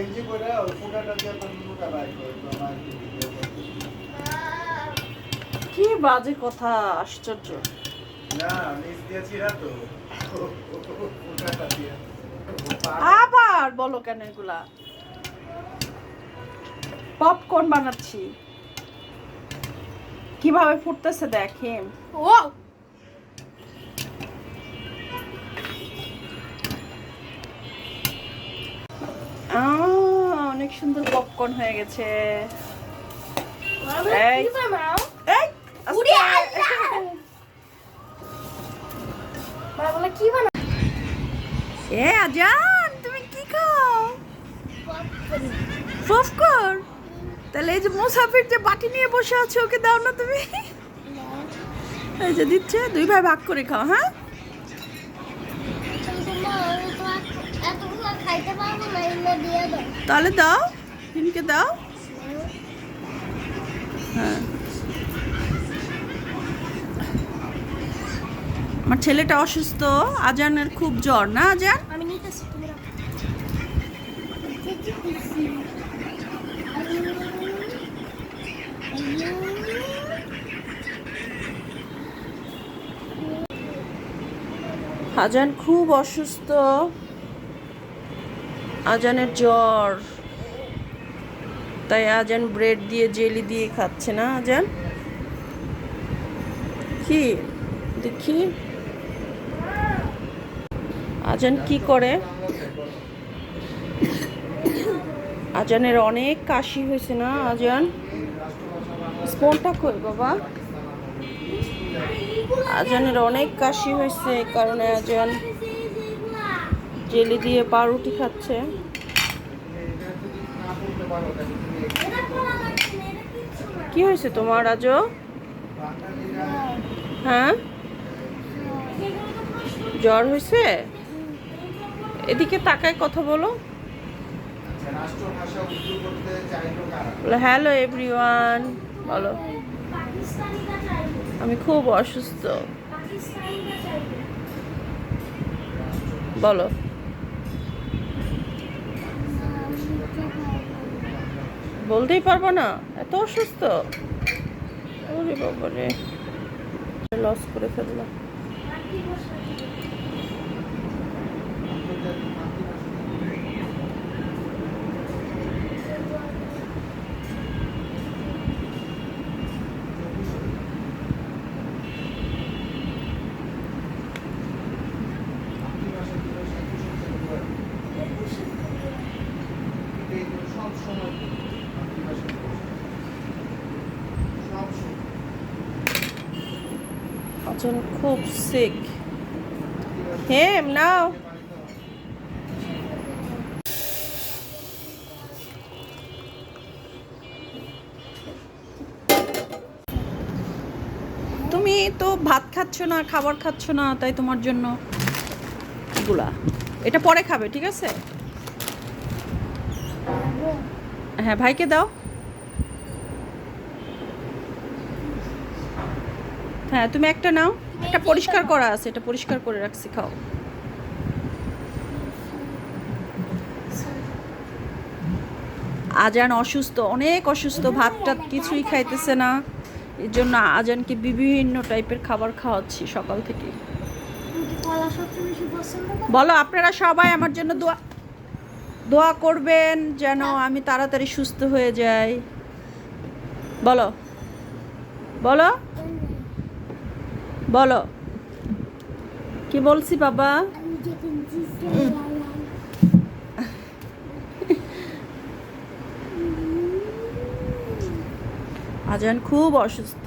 গেঞ্জি পরে ওই ফুটাটা দিয়ে আপনার নুনুটা বাইর করে তো আমার একটু কি বাজে কথা আশ্চর্য। না নিচ তো। ফুটাটা দিয়ে। আবার বলো কেন এগুলা? পপকর্ন বানাচ্ছি। কীভাবে ফুটতেছে দেখেন। ও আহ, অনেক সুন্দর পপকর্ন হয়ে গেছে। এ আজান তুমি কি খাও? পপকর্ন তাহলে এই যে মুসাফির যে বাটি নিয়ে বসে আছে ওকে দাও না তুমি? এই যে দিচ্ছে দুই ভাই ভাগ করে খাও হ্যাঁ এতগুলো খাইতে পারব না এগুলো দিয়ে দাও তাহলে দাও হিনকে দাও। হ্যাঁ। আমার ছেলেটা অসুস্থ আজানের খুব জ্বর না আজান? আমি নিতেছি আজান খুব অসুস্থ। আজানের জ্বর। তাই আজান ব্রেড দিয়ে, জেলি দিয়ে খাচ্ছে না আজান? কি? দেখি। আজান কি করে? আজানের অনেক কাশি হয়েছে না আজান? স্পনটা কই বাবা? আজানের অনেক কাশি হয়েছে এই কারণে আজান জেলি দিয়ে পাউরুটি খাচ্ছে। কি হয়েছে তোমার আজও? হ্যাঁ? জ্বর হয়েছে? এদিকে তাকায় কথা বলো। Hello everyone. বলো। আমি খুব অসুস্থ। বলো। বলতেই পারব না। এত অসুস্থ। ওরে বাবা রে লস করে ফেললাম। আজন খুব সিক হেম নাও তুমি তো ভাত খাচ্ছ না, খাবার খাচ্ছ না, তাই তোমার জন্য এগুলা। এটা পরে খাবে, ঠিক আছে? হ্যাঁ ভাইকে দাও। হ্যাঁ তুমি একটা নাও। এটা পরিষ্কার করা আছে, এটা পরিষ্কার করে রাখছি, খাও। আজান অসুস্থ, অনেক অসুস্থ ভাত টাত কিছুই খাইতেছে না। এর জন্য আজানকে বিভিন্ন টাইপের খাবার খাওয়াচ্ছি সকাল থেকে? বলো, আপনারা সবাই আমার জন্য দোয়া দোয়া করবেন যেন আমি তাড়াতাড়ি সুস্থ হয়ে যাই। বলো বলো। বলো। কি বলছি বাবা? আজান খুব অসুস্থ।